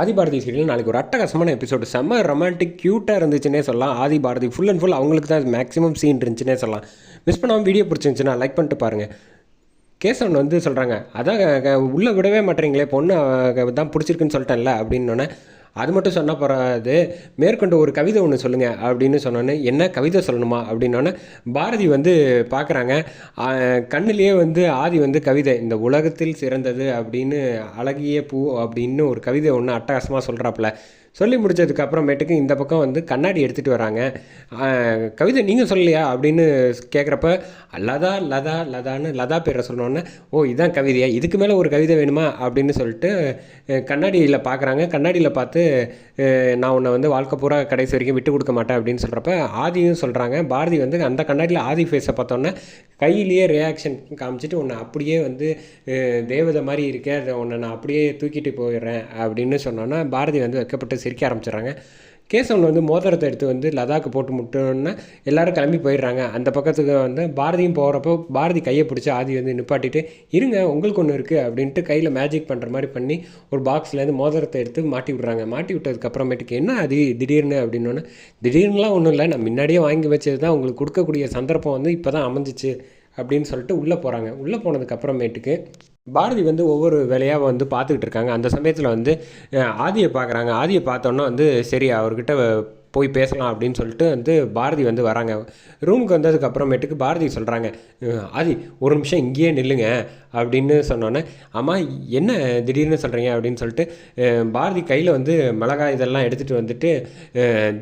ஆதி Bharathi serial நாளைக்கு ஒரு அட்டகாசமான எபிசோடு செம்ம ரொமான்டிக் க்யூட்டாக இருந்துச்சுன்னே சொல்லலாம். Aadhi Bharathi full and full அவங்களுக்கு தான் மேக்ஸிமம் சீன் இருந்துச்சுன்னே சொல்லலாம். மிஸ் பண்ணாமல் வீடியோ பிடிச்சிருந்துச்சுன்னா லைக் பண்ணிட்டு பாருங்கள் கேசவன் வந்து சொல்கிறாங்க அதான் உள்ளே விடவே மாட்டேறீங்களே பொண்ணு தான் பிடிச்சிருக்குன்னு சொல்லிட்டேன்ல அப்படின்னோடனே அது மட்டும் சொன்னால் போகாது மேற்கொண்டு ஒரு கவிதை ஒன்று சொல்லுங்கள் அப்படின்னு சொன்னோன்னே என்ன கவிதை சொல்லணுமா அப்படின்னோடனே பாரதி வந்து பார்க்குறாங்க கண்ணுலேயே வந்து ஆதி வந்து கவிதை இந்த உலகத்தில் சிறந்தது அப்படின்னு அழகிய பூ அப்படின்னு ஒரு கவிதை ஒன்று அட்டகாசமாக சொல்கிறாப்புல சொல்லி முடிச்சதுக்கு அப்புறமேட்டுக்கு இந்த பக்கம் வந்து கண்ணாடி எடுத்துகிட்டு வராங்க. கவிதை நீங்கள் சொல்லலையா அப்படின்னு கேட்குறப்ப லதா லதா லதான்னு லதா பேரை சொன்னோன்னே ஓ இதான் கவிதையா இதுக்கு மேலே ஒரு கவிதை வேணுமா அப்படின்னு சொல்லிட்டு கண்ணாடியில் பார்க்குறாங்க கண்ணாடியில் பார்த்து வந்து நான் உன்னை வந்து வாழ்க்கை பூரா கடைசி வரைக்கும் விட்டு கொடுக்க மாட்டேன் அப்படின்னு சொல்கிறப்ப ஆதியும் சொல்கிறாங்க பாரதி வந்து அந்த கண்ணாடியில் ஆதி ஃபேஸை பார்த்தோன்னே கையிலேயே ரியாக்ஷன் காமிச்சிட்டு உன்னை அப்படியே வந்து தேவதை மாதிரி இருக்கே அதை உன்னை நான் அப்படியே தூக்கிட்டு போயிடுறேன் அப்படின்னு சொன்னோன்னா பாரதி வந்து வைக்கப்பட்டு சிரிக்க ஆரம்பிச்சிடுறாங்க. கேசவன் வந்து மோதிரத்தை எடுத்து வந்து லதாக்கு போட்டு முட்டோன்னே எல்லாரும் கிளம்பி போயிடுறாங்க. அந்த பக்கத்துக்கு வந்து பாரதியும் போகிறப்போ பாரதி கையை பிடிச்சி ஆதி வந்து நிப்பாட்டிட்டு இருங்க உங்களுக்கு ஒன்று இருக்குது அப்படின்ட்டு கையில் மேஜிக் பண்ணுற மாதிரி பண்ணி ஒரு பாக்ஸ்லேருந்து மோதிரத்தை எடுத்து மாட்டி விட்றாங்க. மாட்டி விட்டதுக்கப்புறமேட்டுக்கு என்ன அது? திடீர்னு? அப்படின்னோன்னு திடீர்னுலாம் ஒன்றும் இல்லை. நான் முன்னாடியே வாங்கி வச்சது தான் உங்களுக்கு கொடுக்கக்கூடிய சந்தர்ப்பம் வந்து இப்போ தான் அமைஞ்சிச்சு அப்படின்னு சொல்லிட்டு உள்ளே போகிறாங்க உள்ளே போனதுக்கப்புறமேட்டுக்கு பாரதி வந்து ஒவ்வொரு வேலையாக வந்து பார்த்துக்கிட்டு இருக்காங்க. அந்த சமயத்தில் வந்து ஆதியை பார்க்குறாங்க. ஆதியை பார்த்தோன்னா வந்து சரி அவர்கிட்ட போய் பேசலாம் அப்படின்னு சொல்லிட்டு வந்து பாரதி வந்து வராங்க. ரூமுக்கு வந்ததுக்கப்புறமேட்டுக்கு பாரதி சொல்கிறாங்க ஆதி ஒரு நிமிஷம் இங்கேயே நில்லுங்க அப்படின்னு சொன்னோன்னே அம்மா என்ன திடீர்னு சொல்கிறீங்க அப்படின்னு சொல்லிட்டு பாரதி கையில் வந்து மிளகாய் இதெல்லாம் எடுத்துகிட்டு வந்துட்டு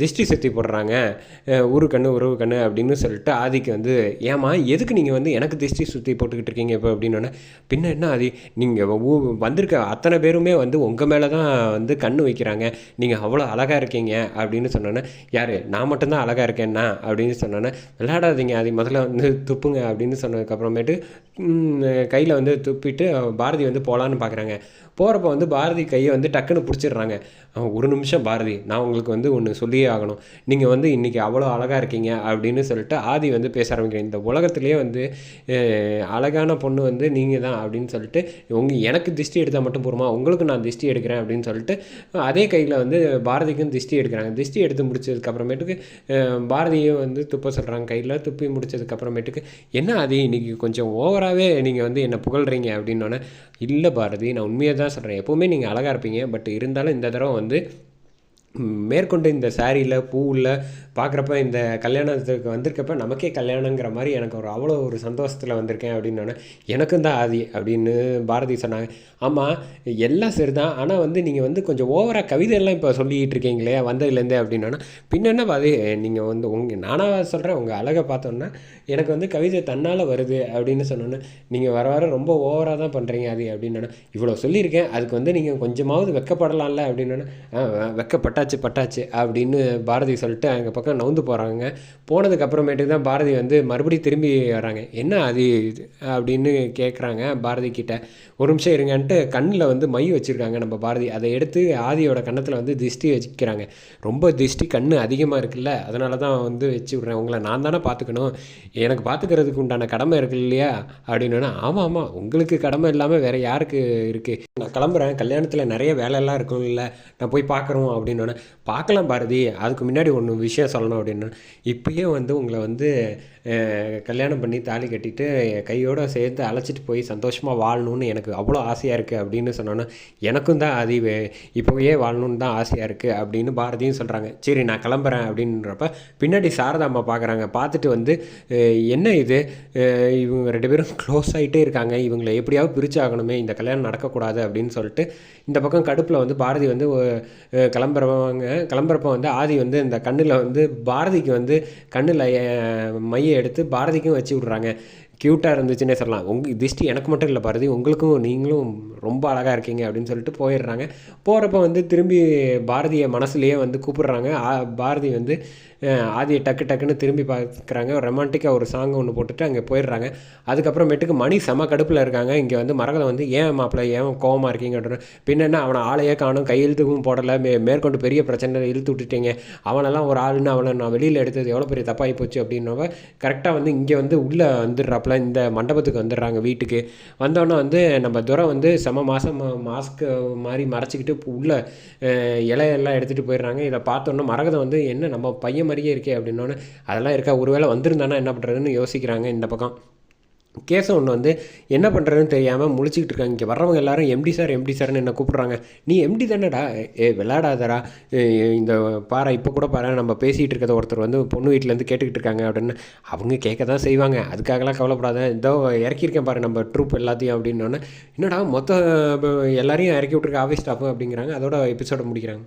திஷ்டி சுற்றி போடுறாங்க அஹ், ஊரு கண்ணு உறவு கண்ணு அப்படின்னு சொல்லிட்டு ஆதிக்கு வந்து ஏம்மா எதுக்கு நீங்கள் வந்து எனக்கு திஷ்டி சுற்றி போட்டுக்கிட்டு இருக்கீங்க இப்போ? அப்படின்னோடனே பின்ன என்ன ஆதி நீங்கள் ஊ வந்திருக்க அத்தனை பேருமே வந்து உங்கள் மேலே தான் வந்து கண்ணு வைக்கிறாங்க நீங்கள் அவ்வளோ அழகாக இருக்கீங்க அப்படின்னு சொன்னோன்னே யார் நான் மட்டும்தான் அழகாக இருக்கேன்னா? அப்படின்னு சொன்னோன்னே விளையாடாதீங்க அது முதல்ல வந்து துப்புங்க அப்படின்னு சொன்னதுக்கப்புறமேட்டு கையில் வந்து துப்பிட்டு பாரதி வந்து போகலான்னு பார்க்குறாங்க போகிறப்ப வந்து பாரதி கையை வந்து டக்குன்னு பிடிச்சிடுறாங்க. ஒரு நிமிஷம் பாரதி நான் உங்களுக்கு வந்து ஒன்று சொல்லியே ஆகணும். நீங்கள் வந்து இன்றைக்கி அவ்வளோ அழகாக இருக்கீங்க அப்படின்னு சொல்லிட்டு ஆதி வந்து பேச ஆரம்பிக்கிறேன் இந்த உலகத்துலேயே வந்து அழகான பொண்ணு வந்து நீங்கள் தான் அப்படின்னு சொல்லிட்டு உங்கள் எனக்கு திஷ்டி எடுத்தால் மட்டும் போருமா? உங்களுக்கு நான் திஷ்டி எடுக்கிறேன் அப்படின்னு சொல்லிட்டு அதே கையில் வந்து பாரதிக்கும் திஷ்டி எடுக்கிறாங்க. திஷ்டி எடுத்து முடிச்சதுக்கப்புறமேட்டுக்கு பாரதியும் வந்து துப்ப சொல்கிறாங்க கையில் துப்பி முடிச்சதுக்கப்புறமேட்டுக்கு என்ன அது இன்றைக்கி கொஞ்சம் ஓவராகவே நீங்கள் வந்து என்னை புகழ்கிறீங்க அப்படின்னோடனே இல்லை பாரதி நான் உண்மையை தான் சொல்கிறேன் எப்போவுமே நீங்கள் அழகாக இருப்பீங்க. பட் இருந்தாலும் இந்த தடவை வந்து மேற்கொண்டு இந்த சாரியில் பூவில் பார்க்குறப்ப இந்த கல்யாணத்துக்கு வந்திருக்கப்ப நமக்கே கல்யாணங்கிற மாதிரி எனக்கு ஒரு அவ்வளோ ஒரு சந்தோஷத்தில் வந்திருக்கேன் அப்படின்னோடனே எனக்கும் தான் ஆதி அப்படின்னு பாரதி சொன்னாங்க. ஆமாம் எல்லாம் சரி தான். ஆனால் வந்து நீங்கள் வந்து கொஞ்சம் ஓவராக கவிதையெல்லாம் இப்போ சொல்லிக்கிட்டு இருக்கீங்களே வந்ததுலேருந்தே அப்படின்னோன்னா பின்னென்ன அது நீங்கள் வந்து உங்கள் நானாக சொல்கிறேன் உங்கள் அழகை பார்த்தோன்னா எனக்கு வந்து கவிதை தன்னால் வருது அப்படின்னு சொன்னோன்னே நீங்கள் வர வர ரொம்ப ஓவராக தான் பண்ணுறீங்க அது அப்படின்னா இவ்வளோ சொல்லியிருக்கேன். அதுக்கு வந்து நீங்கள் கொஞ்சமாவது வெக்கப்படலாம்ல அப்படின்னா வெக்கப்பட்ட பட்டாச்சு பட்டாச்சு அப்படின்னு பாரதி சொல்லிட்டு அங்கே பக்கம் நவுந்து போகிறாங்க போனதுக்கு அப்புறமேட்டுக்கு தான் பாரதி வந்து மறுபடியும் திரும்பி வராங்க. என்ன அது இது? அப்படின்னு கேட்குறாங்க பாரதி கிட்ட. ஒரு நிமிஷம் இருங்கன்ட்டு கண்ணில் வந்து மை வச்சுருக்காங்க நம்ம பாரதி. அதை எடுத்து ஆதியோட கன்னத்தில் வந்து திஷ்டி வச்சுக்கிறாங்க. ரொம்ப திஷ்டி கண் அதிகமாக இருக்குல்ல அதனால தான் வந்து வச்சு விட்றேன். உங்களை நான் தானே பார்த்துக்கணும் எனக்கு பார்த்துக்கிறதுக்கு உண்டான கடமை இருக்கு இல்லையா? அப்படின்னா ஆமாம் ஆமாம் உங்களுக்கு கடமை இல்லாமல் வேறு யாருக்கு இருக்குது நான் கிளம்புறேன். கல்யாணத்தில் நிறைய வேலையெல்லாம் இருக்கும்ல. நான் போய் பார்க்குறோம் சொன்னேன் பார்க்கலாம் பாரதி அதுக்கு முன்னாடி ஒன்று விஷயம் சொல்லணும் அப்படின்னா இப்பயே வந்து உங்களை வந்து கல்யாணம் பண்ணி தாலி கட்டிட்டு கையோடு சேர்த்து அழைச்சிட்டு போய் சந்தோஷமாக வாழணும்னு எனக்கு அவ்வளோ ஆசையாக இருக்குது அப்படின்னு சொன்னோன்னா எனக்கும் தான் அது வே- இப்போவே வாழணும்னு தான் ஆசையாக இருக்குது அப்படின்னு பாரதியும் சொல்கிறாங்க சரி நான் கிளம்புறேன் அப்படின்றப்ப பின்னாடி சாரதா அம்மா பார்க்குறாங்க பார்த்துட்டு வந்து என்ன இது? இவங்க ரெண்டு பேரும் க்ளோஸ் ஆகிட்டே இருக்காங்க. இவங்களை எப்படியாவது பிரிச்சாகணுமே இந்த கல்யாணம் நடக்கக்கூடாது அப்படின்னு சொல்லிட்டு இந்த பக்கம் கடுப்பில் வந்து பாரதி வந்து கிளம்புறவன் கிளம்புறவங்க கிளம்புறப்ப வந்து ஆதி வந்து இந்த கண்ணில் வந்து பாரதிக்கு வந்து கண்ணில் மையை எடுத்து பாரதிக்கும் வச்சு விட்றாங்க. க்யூட்டாக இருந்துச்சுன்னே சொல்லலாம். உங்கள் திஷ்டி எனக்கு மட்டும் இல்லை பாரதி உங்களுக்கும் நீங்களும் ரொம்ப அழகாக இருக்கீங்க அப்படின்னு சொல்லிட்டு போயிடுறாங்க. போகிறப்ப வந்து திரும்பி பாரதியை மனசுலேயே வந்து கூப்பிடுறாங்க. பாரதி வந்து ஆதியை டக்கு டக்குன்னு திரும்பி பார்க்குறாங்க. ரொமான்டிக்காக ஒரு சாங் ஒன்று போட்டுட்டு அங்கே போயிடுறாங்க. அதுக்கப்புறமேட்டுக்கு மணி செம கடுப்பில் இருக்காங்க. இங்கே வந்து மரகதம் வந்து ஏன் மாப்பிள்ளை ஏன் கோவமாக இருக்கீங்க? அப்படின்னு. பின்னென்ன அவனை ஆளையே காணும் கையெழுத்துக்கும் போடலை. மே மேற்கொண்டு பெரிய பிரச்சனை இழுத்து விட்டுட்டீங்க. அவனெல்லாம் ஒரு ஆளுன்னு அவனை நான் வெளியில் எடுத்தது எவ்வளோ பெரிய தப்பாகி போச்சு அப்படின்னவ கரெக்டாக வந்து இங்கே வந்து உள்ளே வந்துடுறாப்புல வருவாப்புல இந்த மண்டபத்துக்கு வந்துடுறாங்க வீட்டுக்கு. வந்தோடனே வந்து நம்ம துரை வந்து செம மாதம் மாஸ்க்கு மாதிரி மறைச்சிக்கிட்டு உள்ளே இலையெல்லாம் எடுத்துகிட்டு போயிடுறாங்க. இதை பார்த்தோன்னே மரகதம் வந்து என்ன நம்ம பையன் மாதிரியே இருக்கே அப்படின்னோன்னு அதெல்லாம் இருக்கா? ஒருவேளை வந்திருந்தானா என்ன பண்ணுறதுன்னு யோசிக்கிறாங்க இந்த பக்கம். கேசவன் ஒன்று வந்து என்ன பண்ணுறதுன்னு தெரியாமல் முழிச்சிக்கிட்டு இருக்காங்க. இங்கே வர்றவங்க எல்லாரும் எம்டி சார் எம்டி சார்னு என்ன கூப்பிட்றாங்க. நீ எம்டி தானேடா? ஏ விளாடாதடா இந்த பாறை இப்போ கூட பாரு நம்ம பேசிகிட்டு இருக்கிறத ஒருத்தர் வந்து பொண்ணு வீட்டிலேருந்து கேட்டுக்கிட்டு இருக்காங்க அப்படின்னு அவங்க கேட்க தான் செய்வாங்க. அதுக்காகலாம் கவலைப்படாத. இதோ இறக்கியிருக்கேன் பாரு நம்ம ட்ரூப் எல்லாத்தையும் அப்படின்னோடனே என்னடா மொத்த எல்லாரையும் இறக்கி விட்ருக்க ஆஃபீஸ் ஸ்டாஃப் அப்படிங்கிறாங்க. அதோட எபிசோட முடிக்கிறாங்க.